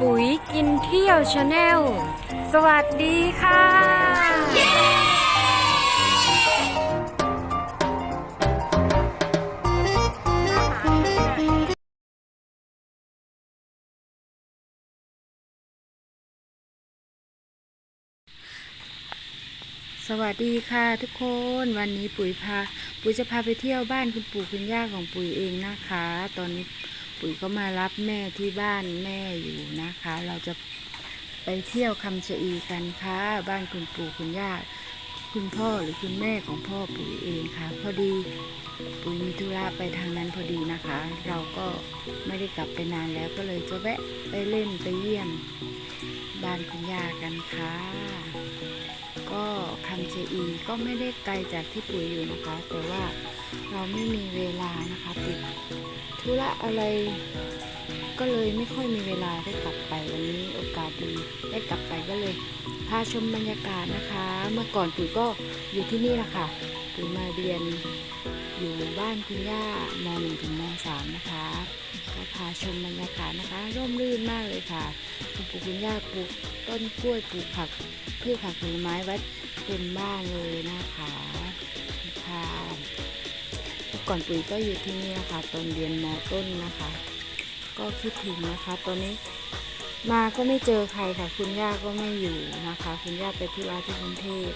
ปุ๋ยกินเที่ยวชาแนล สวัสดีค่ะ สวัสดีค่ะทุกคนวันนี้ปุ๋ยพา ปุ๋ยจะพาไปเที่ยวบ้านคุณปู่คุณย่าของปุ๋ยเองนะคะ ตอนนี้ ปุ๋ยก็มารับแม่ที่บ้านแม่อยู่นะคะ เราจะไปเที่ยวคำชะอีกันค่ะ บ้านคุณปู่คุณย่าคุณพ่อหรือคุณแม่ของพ่อปุ๋ยเองค่ะ พอดีปุ๋ยมีธุระไปทางนั้นพอดีนะคะ เราก็ไม่ได้กลับไปนานแล้วก็เลยจะแวะไปเล่นไปเยี่ยม บ้านคุณย่ากันค่ะ ก็คำเจอีก็ไม่ได้ไกลจากที่ปุ๋ยอยู่นะคะ แต่ว่าเราไม่มีเวลานะคะติดธุระอะไร ก็เลยไม่ค่อยมีเวลาได้กลับไปวันนี้โอกาสดีได้กลับไปก็เลยพาชมบรรยากาศนะคะ เมื่อก่อนปุ๋ยก็อยู่ที่นี่แหละค่ะปุ๋ยมาเรียน อยู่บ้านคุณย่ามหนึ่งถึงมสามนะคะก็พาชมบรรยากาศนะคะ ร่มรื่นมากเลยค่ะ คุณปู่คุณย่าปลูกต้นกล้วยปลูกผักพืชผักผลไม้ไว้เต็มบ้านเลยนะคะค่ะก่อนปุ๋ยก็อยู่ที่นี่นะคะตอนเรียนมต้นนะคะ ก็คิดถึงนะคะ ตอนนี้มาก็ไม่เจอใครค่ะ คุณย่าก็ไม่อยู่นะคะ คุณย่าไปธุระที่กรุงเทพ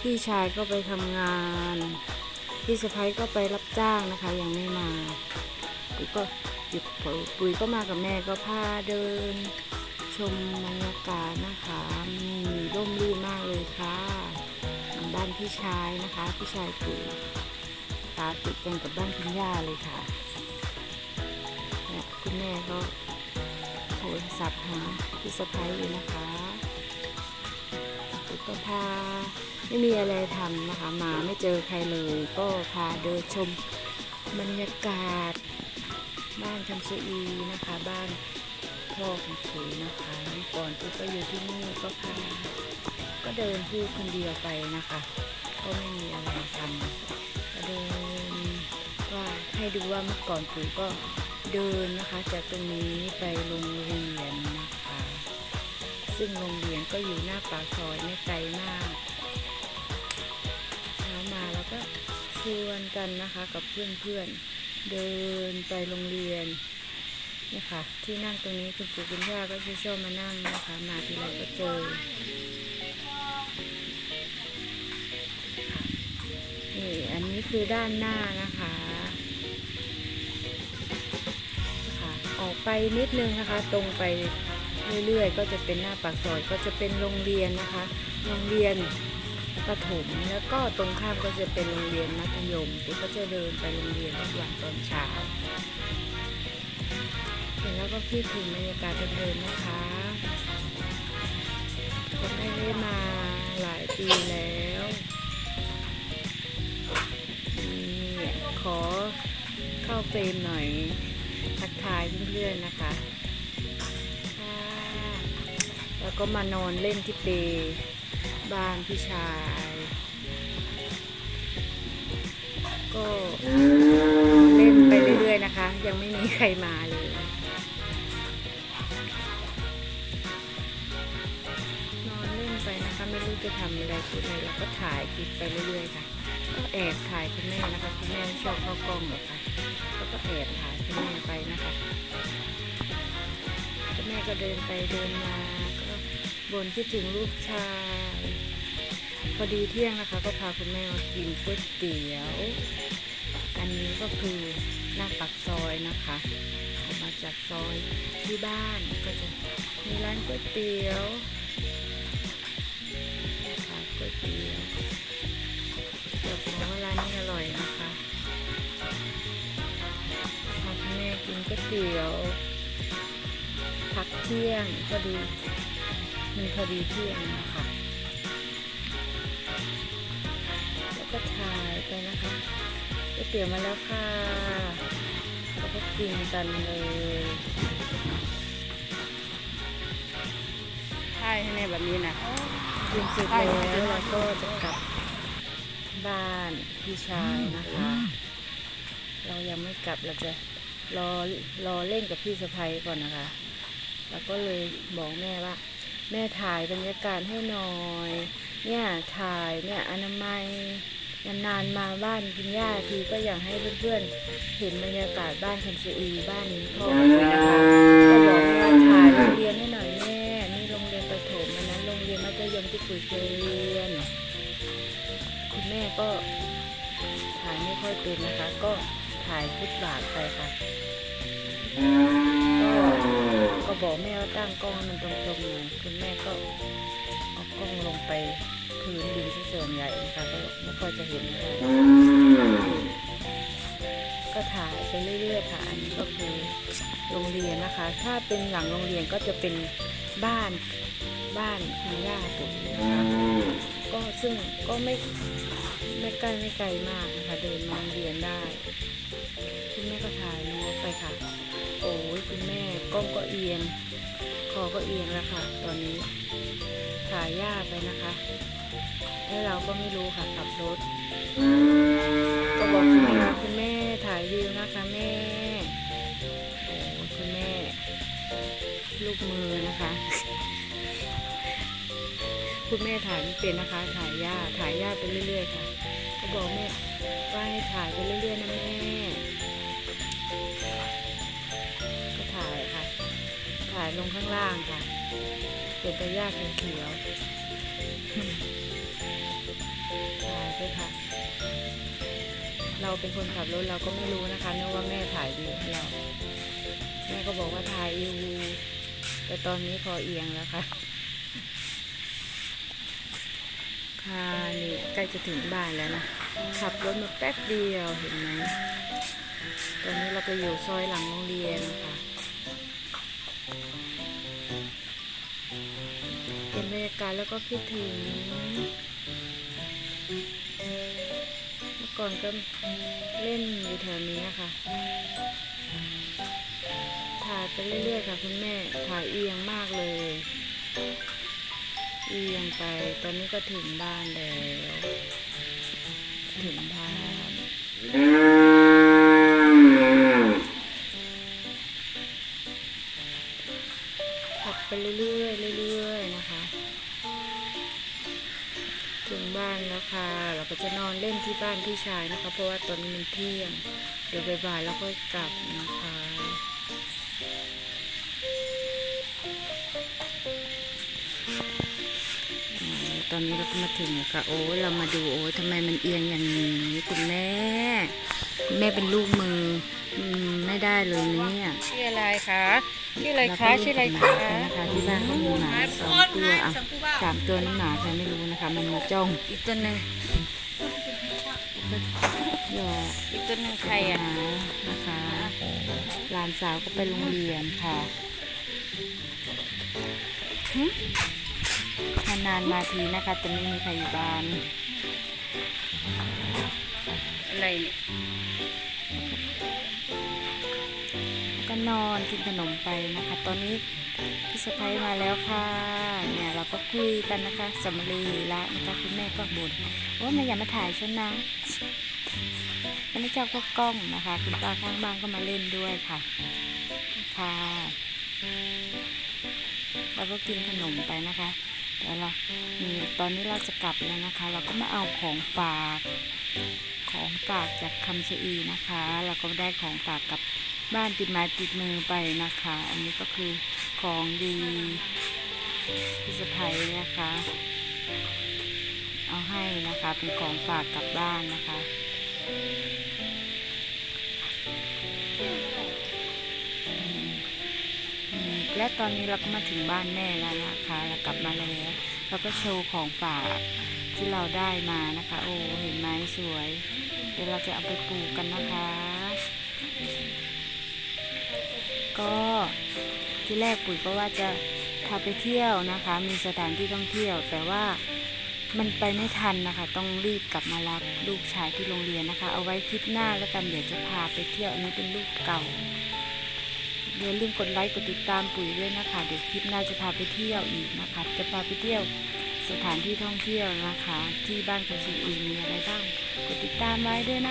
พี่ชายก็ไปทำงาน พี่สะพ้ยก็ไปรับจ้างนะคะ ยังไม่มาปุ๋ยก็หยุดปุ๋ยก็มากับแม่ก็พาเดิน ชมบรรยากาศนะคะมีร่มรื่นมากเลยค่ะบ้านพี่ชายนะคะพี่ชายปุ๋ยตาติดกันกับบ้านคุณย่าเลยค่ะเนี่ยคุณแม่ก็โทรศัพท์หาพี่สะพ้ยอยู่นะคะ ก็พาไม่มีอะไรทำนะคะ มาไม่เจอใครเลย ก็พาเดินชมบรรยากาศ บ้านคำชอีนะคะ บ้านพ่อของปุ๋ยนะคะก่อนปุ๋ยก็อยู่ที่นี่ก็พาก็เดินพูดคนเดียวไปนะคะ ก็ไม่มีอะไรทำก็เดินว่าให้ดูว่าเมื่อก่อนปุ๋ยก็เดินนะคะ จากตรงนี้ไปโรงเรียนนะคะ ซึ่งโรงเรียนก็อยู่หน้าปากซอยไม่ไกลมากเช้ามาแล้วก็ชวนกันนะคะกับเพื่อนๆเดินไปโรงเรียนนี่ค่ะ ที่นั่งตรงนี้คุณปู่คุณย่าก็จะชอบมานั่งนะคะ มาทีไรก็เจอนี่อันนี้คือด้านหน้านะคะค่ะออกไปนิดนึงนะคะ ตรงไป เรื่อยๆ ก็จะเป็นหน้าปากซอยก็จะเป็นโรงเรียนนะคะ โรงเรียนประถมแล้วก็ตรงข้ามก็จะเป็นโรงเรียนมัธยมที่ก็จะเดินไปโรงเรียนทุกวันตอนเช้าเห็นแล้วก็คิดถึงบรรยากาศเดิมนะคะก็ไม่ได้มาหลายปีแล้วนี่ขอเข้าเฟรมหน่อยทักทายเพื่อนๆนะคะ แล้วก็มานอนเล่นที่เปบ้านพี่ชาย ก็เล่นไปเรื่อยๆนะคะ ยังไม่มีใครมาเลยนอนเล่นไปนะคะไม่รู้จะทำอะไรคุณแม่เราก็ถ่ายคลิปไปเรื่อยๆค่ะก็แอบถ่ายคุณแม่นะคะคุณแม่ชอบเข้ากล้องหรอค่ะแล้วก็แอบถ่ายคุณแม่ไปนะคะคุณแม่ก็เดินไปเดินมาก็ บนคิดถึงลูกชาย พอดีเที่ยงนะคะ ก็พาคุณแม่มากินก๋วยเตี๋ยว อันนี้ก็คือหน้าปากซอยนะคะออกมาจากซอยที่บ้านก็จะมีร้านก๋วยเตี๋ยวนะคะก๋วยเตี๋ยวเดี๋ยวบอกว่าร้านนี้อร่อยนะคะพาคุณแม่กินก๋วยเตี๋ยวพักเที่ยงพอดี มันพอดีเที่ยงนะคะแล้วก็ถ่ายไปนะคะก๋วยเตี๋ยวมาแล้วค่ะแล้วก็กินกันเลยถ่ายให้ในแบบนี้นะกินเสร็จแล้วเราก็จะกลับบ้านพี่ชายนะคะ เรายังไม่กลับเราจะรอรอเล่นกับพี่สะพ้ยก่อนนะคะ แล้วก็เลยบอกแม่ว่า แม่ถ่ายบรรยากาศให้หน่อย เนี่ยถ่ายเนี่ยอนามัยนานๆมาบ้านคุณย่าทีก็อยากให้เพื่อนๆเห็นบรรยากาศบ้านคันซีอีบ้านพ่อปุ๋ยนะคะก็บอกแม่ว่าถ่ายโรงเรียนให้หน่อยแม่นี่โรงเรียนประถมอันนั้นโรงเรียนมัธยมที่ปุ๋ยเคยเรียนคุณแม่ก็ถ่ายไม่ค่อยเป็นนะคะ ก็ถ่ายฟุตบาทไปค่ะ บอกแม่ว่าตั้งกล้องมันตรงๆหน่อยคุณแม่ก็เอากล้องลงไปพื้นดินที่ส่วนใหญ่นะคะก็ไม่ค่อยจะเห็นอะไรก็ถ่ายไปเรื่อยๆค่ะอันนี้ก็คือโรงเรียนนะคะ ถ้าเป็นหลังโรงเรียนก็จะเป็นบ้านบ้านคุณย่าปุ๋ยนะคะก็ซึ่งก็ไม่ไม่ใกล้ไม่ไกลมากนะคะเดินมาโรงเรียนได้ คุณแม่ก็ถ่ายน้องไปค่ะ กล้องก็เอียง คอก็เอียงแล้วค่ะ ตอนนี้ถ่ายยากไปนะคะ แล้วเราก็ไม่รู้ค่ะขับรถ ก็บอกคุณแม่คุณแม่ถ่ายวิวนะคะแม่โอ้คุณแม่ ลูกมือนะคะ คุณแม่ถ่ายไม่เป็นนะคะ ถ่ายยากถ่ายยากไปเรื่อยๆค่ะ ก็บอกแม่ว่าให้ถ่ายไปเรื่อยๆนะแม่ายลงข้างล่างค่ะ เป็นตะยากเขียวถ่ายไปค่ะ เราเป็นคนขับรถเราก็ไม่รู้นะคะนึกว่าแม่ถ่ายวิวให้เรา แม่ก็บอกว่าถ่ายอยู่แต่ตอนนี้พอเอียงแล้วค่ะ ค่ะนี่ใกล้จะถึงบ้านแล้วนะ ขับรถมาแป๊บเดียวเห็นไหม ตอนนี้เราไปอยู่ซอยหลังโรงเรียนนะคะ เป็นแล้วก็คิดถึงเมื่อก่อนก็เล่นอยู่แถวนี้ค่ะ ถ่ายไปเรื่อยๆค่ะคุณแม่ถ่ายเอียงมากเลย เอียงไป ตอนนี้ก็ถึงบ้านแล้ว ถึงบ้าน บ้านพี่ชายนะคะ เพราะว่าตอนนี้มันเที่ยง เดี๋ยวบ่ายๆแล้วก็กลับนะคะอ่าตอนนี้เราก็มาถึงแล้วค่ะโอ้ยเรามาดูโอ้ยทำไมมันเอียงอย่างนี้คุณแม่คุณแม่เป็นลูกมืออืมไม่ได้เลยนะเนี่ยชื่ออะไรคะชื่ออะไรคะชื่ออะไรเราคะก็เล่นกับหมากันนะคะที่บ้านเขามีหมาสองตัวอะสามตัวนี่หมาใครไม่รู้นะคะ มันมาจ้องอีกตัวหนึ่ง หยอกอีกตัวหนึ่งใครอะหมานะคะหลานสาวก็ไปโรงเรียนค่ะหึนานๆมาทีนะคะแต่ไม่มีใครอยู่บ้าน อะไรเนี่ยก็นอนกินขนมไปนะคะ ตอนนี้พี่สะพ้ายมาแล้วค่ะ เนี่ยเราก็คุยกันนะคะสำลีละนะคะคุณแม่ก็บ่นว่ามันอย่ามาถ่ายฉันนะ มันไม่ชอบก็กล้องนะคะ คุณตาข้างบ้านก็มาเล่นด้วยค่ะค่ะเราก็กินขนมไปนะคะแล้วเรามีตอนนี้เราจะกลับแล้วนะคะ เราก็มาเอาของฝากของฝากจากคำชะอีนะคะ เราก็ได้ของฝากกับบ้านติดไม้ติดมือไปนะคะ อันนี้ก็คือของดีพิสะภัยนะคะ เอาให้นะคะเป็นของฝากกลับบ้านนะคะ และตอนนี้เราก็มาถึงบ้านแม่แล้วนะคะ เรากลับมาแล้วเราก็โชว์ของฝากที่เราได้มานะคะ โอ้เห็นไหมสวย เดี๋ยวเราจะเอาไปปลูกกันนะคะ ก็ที่แรกปุ๋ยก็ว่าจะพาไปเที่ยวนะคะ มีสถานที่ท่องเที่ยว แต่ว่ามันไปไม่ทันนะคะ ต้องรีบกลับมารับลูกชายที่โรงเรียนนะคะ เอาไว้คลิปหน้าแล้วกันเดี๋ยวจะพาไปเที่ยวอันนี้เป็นลูกเก่า อย่าลืมกดไลค์กดติดตามปุ๋ยด้วยนะคะ เดี๋ยวคลิปหน้าจะพาไปเที่ยวอีกนะคะ จะพาไปเที่ยวสถานที่ท่องเที่ยวนะคะ ที่บ้านคุณสุอีมีอะไรบ้าง กดติดตามไว้ด้วยนะ